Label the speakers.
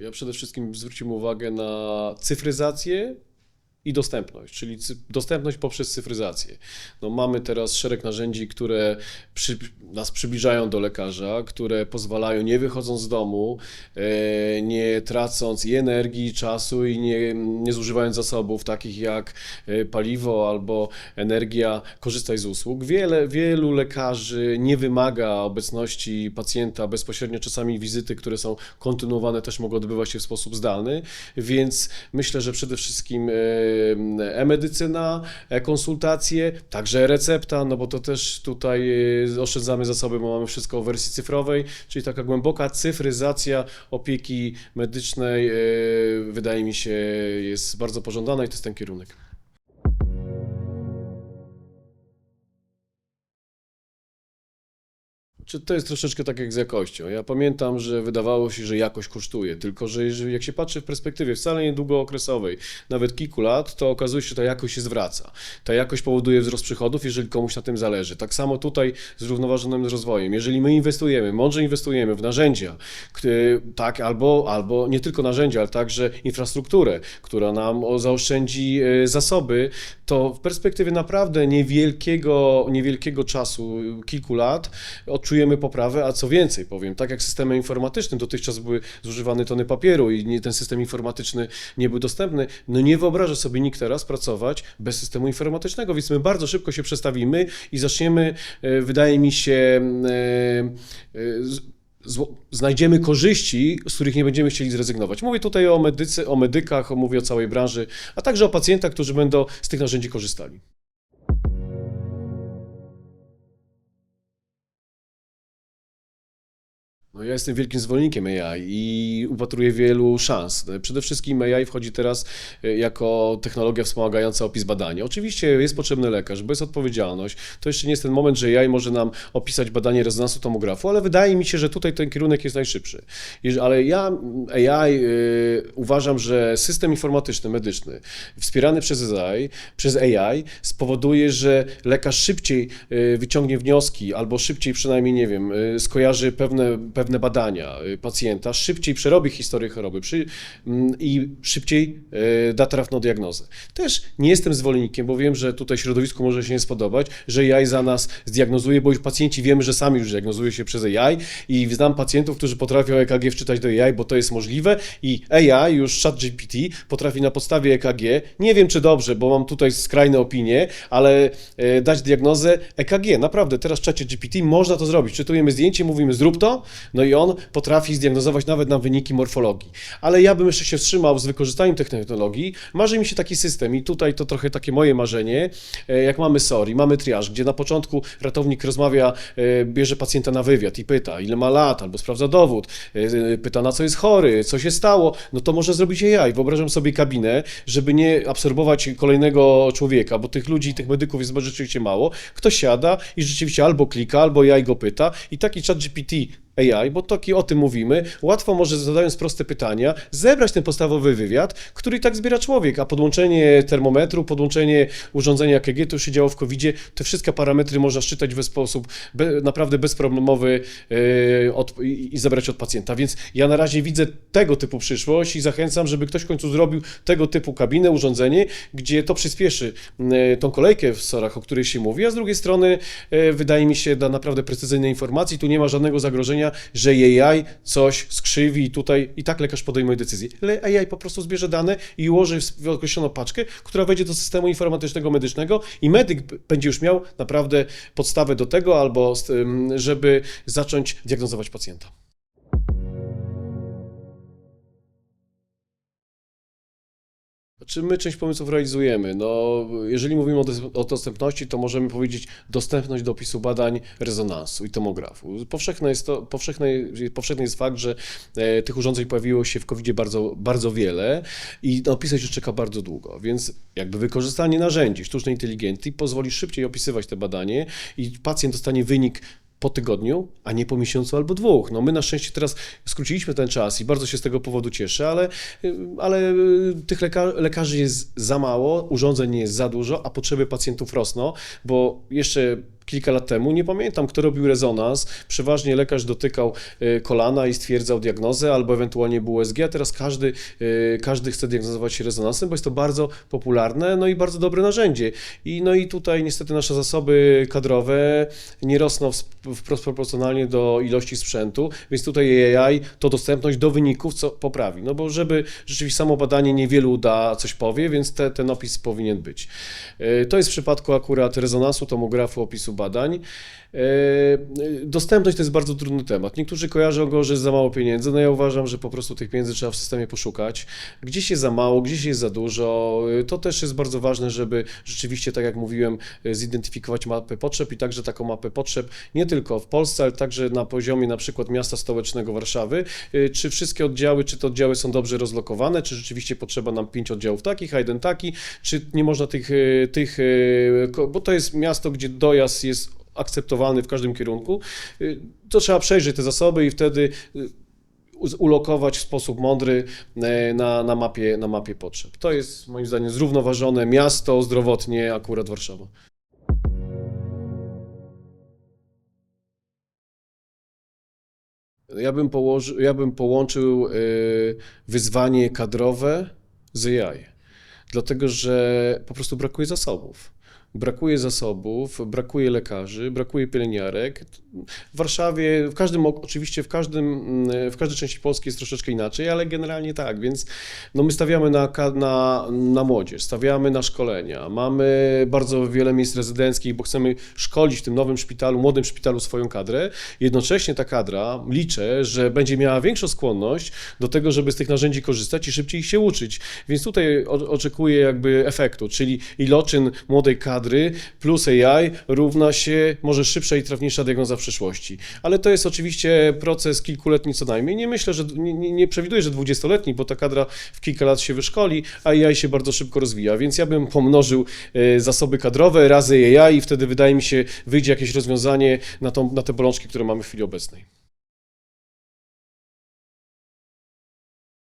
Speaker 1: Ja przede wszystkim zwrócimy uwagę na cyfryzację i dostępność, czyli dostępność poprzez cyfryzację. No, mamy teraz szereg narzędzi, które przy, nas przybliżają do lekarza, które pozwalają, nie wychodząc z domu, e, nie tracąc i energii, czasu i nie, nie zużywając zasobów takich jak e, paliwo albo energia, korzystać z usług. Wiele, wielu lekarzy nie wymaga obecności pacjenta bezpośrednio, czasami wizyty, które są kontynuowane, też mogą odbywać się w sposób zdalny, więc myślę, że przede wszystkim e, e-medycyna, e-konsultacje, także recepta, no bo to też tutaj e, oszczędzamy zasoby, bo mamy wszystko w wersji cyfrowej, czyli taka głęboka cyfryzacja opieki medycznej e, wydaje mi się jest bardzo pożądana i to jest ten kierunek. Czy to jest troszeczkę tak jak z jakością? Ja pamiętam, że wydawało się, że jakość kosztuje, tylko że jeżeli, jak się patrzy w perspektywie wcale nie długookresowej, nawet kilku lat, to okazuje się, że ta jakość się zwraca. Ta jakość powoduje wzrost przychodów, jeżeli komuś na tym zależy. Tak samo tutaj z zrównoważonym rozwojem. Jeżeli my inwestujemy, mądrze inwestujemy w narzędzia, tak, albo, albo nie tylko narzędzia, ale także infrastrukturę, która nam zaoszczędzi e, zasoby, to w perspektywie naprawdę niewielkiego, niewielkiego czasu, kilku lat, odczujemy poprawę, a co więcej powiem, tak jak systemem informatycznym, dotychczas były zużywane tony papieru i nie, ten system informatyczny nie był dostępny, no nie wyobraża sobie nikt teraz pracować bez systemu informatycznego, więc my bardzo szybko się przestawimy i zaczniemy, e, wydaje mi się, e, e, zło- znajdziemy korzyści, z których nie będziemy chcieli zrezygnować. Mówię tutaj o medycy, o medykach, mówię o całej branży, a także o pacjentach, którzy będą z tych narzędzi korzystali. No ja jestem wielkim zwolennikiem AI i upatruję wielu szans. Przede wszystkim AI wchodzi teraz e, jako technologia wspomagająca opis badania. Oczywiście jest potrzebny lekarz, bo jest odpowiedzialność. To jeszcze nie jest ten moment, że AI może nam opisać badanie rezonansu tomografu, ale wydaje mi się, że tutaj ten kierunek jest najszybszy. Ale ja AI y, uważam, że system informatyczny, medyczny, wspierany przez AI, przez AI spowoduje, że lekarz szybciej y, wyciągnie wnioski albo szybciej przynajmniej, nie wiem, skojarzy pewne, pewne badania y, pacjenta, szybciej przerobi historię choroby przy, mm, i szybciej y, da trafną diagnozę. Też nie jestem zwolennikiem, bo wiem, że tutaj środowisku może się nie spodobać, że AI za nas zdiagnozuje, bo już pacjenci wiemy, że sami już diagnozują się przez AI i znam pacjentów, którzy potrafią EKG wczytać do AI, bo to jest możliwe i AI, już ChatGPT potrafi na podstawie EKG, nie wiem czy dobrze, bo mam tutaj skrajne opinie, ale e, dać diagnozę EKG. Naprawdę, teraz w czacie GPT można to zrobić. Czytujemy zdjęcie, mówimy zrób to, no i on potrafi zdiagnozować nawet nam wyniki morfologii. Ale ja bym jeszcze się wstrzymał z wykorzystaniem tych technologii. Marzy mi się taki system i tutaj to trochę takie moje marzenie, e, jak mamy SOR i mamy triaż, gdzie na początku ratownik rozmawia, e, bierze pacjenta na wywiad i pyta, ile ma lat, albo sprawdza dowód, e, pyta na co jest chory, co się stało, no to może zrobić AI. Wyobrażam sobie kabinę, żeby nie absorbować kolejnego człowieka, bo tych ludzi, tych medyków jest rzeczywiście mało. Ktoś siada i rzeczywiście albo klika, albo AI go pyta i taki chat GPT AI, bo taki o tym mówimy, łatwo może zadając proste pytania, zebrać ten podstawowy wywiad, który i tak zbiera człowiek, a podłączenie termometru, podłączenie urządzenia EKG, to się działo w covid te wszystkie parametry można szczytać w sposób be, naprawdę bezproblemowy e, od, i, i zebrać od pacjenta, więc ja na razie widzę tego typu przyszłość i zachęcam, żeby ktoś w końcu zrobił tego typu kabinę, urządzenie, gdzie to przyspieszy e, tą kolejkę w SOR-ach, o której się mówi, a z drugiej strony e, wydaje mi się da naprawdę precyzyjne informacji, tu nie ma żadnego zagrożenia, że AI coś skrzywi i tutaj i tak lekarz podejmuje decyzję. Ale AI po prostu zbierze dane i ułoży w określoną paczkę, która wejdzie do systemu informatycznego medycznego i medyk będzie już miał naprawdę podstawę do tego, albo żeby zacząć diagnozować pacjenta. Czy my część pomysłów realizujemy? No, jeżeli mówimy o, o dostępności, to możemy powiedzieć dostępność do opisu badań rezonansu i tomografu. Powszechne jest, to, powszechne, powszechny jest fakt, że e, tych urządzeń pojawiło się w covid bardzo, bardzo wiele i na opisy się czeka bardzo długo, więc jakby wykorzystanie narzędzi sztucznej inteligencji pozwoli szybciej opisywać te badanie i pacjent dostanie wynik po tygodniu, a nie po miesiącu albo dwóch. No my na szczęście teraz skróciliśmy ten czas i bardzo się z tego powodu cieszę, ale, ale y, tych leka lekarzy jest za mało, urządzeń jest za dużo, a potrzeby pacjentów rosną, bo jeszcze kilka lat temu. Nie pamiętam, kto robił rezonans. Przeważnie lekarz dotykał e, kolana i stwierdzał diagnozę, albo ewentualnie był USG, a teraz każdy, e, każdy chce diagnozować się rezonansem, bo jest to bardzo popularne, no i bardzo dobre narzędzie. I, no i tutaj niestety nasze zasoby kadrowe nie rosną wprost proporcjonalnie do ilości sprzętu, więc tutaj AI to dostępność do wyników co poprawi. No bo żeby rzeczywiście samo badanie niewielu da coś powie, więc te, ten opis powinien być. E, To jest w przypadku akurat rezonansu, tomografu, opisu badań. E, Dostępność to jest bardzo trudny temat. Niektórzy kojarzą go, że jest za mało pieniędzy. No ja uważam, że po prostu tych pieniędzy trzeba w systemie poszukać. Gdzieś jest za mało, gdzieś jest za dużo. E, To też jest bardzo ważne, żeby rzeczywiście, tak jak mówiłem, e, zidentyfikować mapę potrzeb i także taką mapę potrzeb nie tylko w Polsce, ale także na poziomie na przykład miasta stołecznego Warszawy. Czy wszystkie oddziały, czy te oddziały są dobrze rozlokowane, czy rzeczywiście potrzeba nam pięć oddziałów takich, a jeden taki, czy nie można tych, tych bo to jest miasto, gdzie dojazd jest akceptowalny w każdym kierunku, y, to trzeba przejrzeć te zasoby i wtedy y, ulokować w sposób mądry e, na, na, mapie, na mapie potrzeb. To jest moim zdaniem zrównoważone miasto, zdrowotnie akurat Warszawa. Ja bym, ja bym połączył y, wyzwanie kadrowe z AI, dlatego że po prostu brakuje zasobów. Brakuje zasobów, brakuje lekarzy, brakuje pielęgniarek. W Warszawie, w każdym, oczywiście w, każdym, mm, w każdej części Polski jest troszeczkę inaczej, ale generalnie tak, więc no my stawiamy na, na, na młodzież, stawiamy na szkolenia, mamy bardzo wiele miejsc rezydenckich, bo chcemy szkolić w tym nowym szpitalu, młodym szpitalu swoją kadrę. Jednocześnie ta kadra, liczę, że będzie miała większą skłonność do tego, żeby z tych narzędzi korzystać i szybciej ich się uczyć. Więc tutaj oczekuję jakby efektu, czyli iloczyn młodej kadry plus AI równa się może szybsza i trafniejsza diagnoza w przyszłości. Ale to jest oczywiście proces kilkuletni co najmniej. Nie myślę, że nie, nie, przewiduję, że dwudziestoletni, bo ta kadra w kilka lat się wyszkoli, a AI się bardzo szybko rozwija. Więc ja bym pomnożył e, zasoby kadrowe razy AI i wtedy wydaje mi się wyjdzie jakieś rozwiązanie na, tą, na te bolączki, które mamy w chwili obecnej.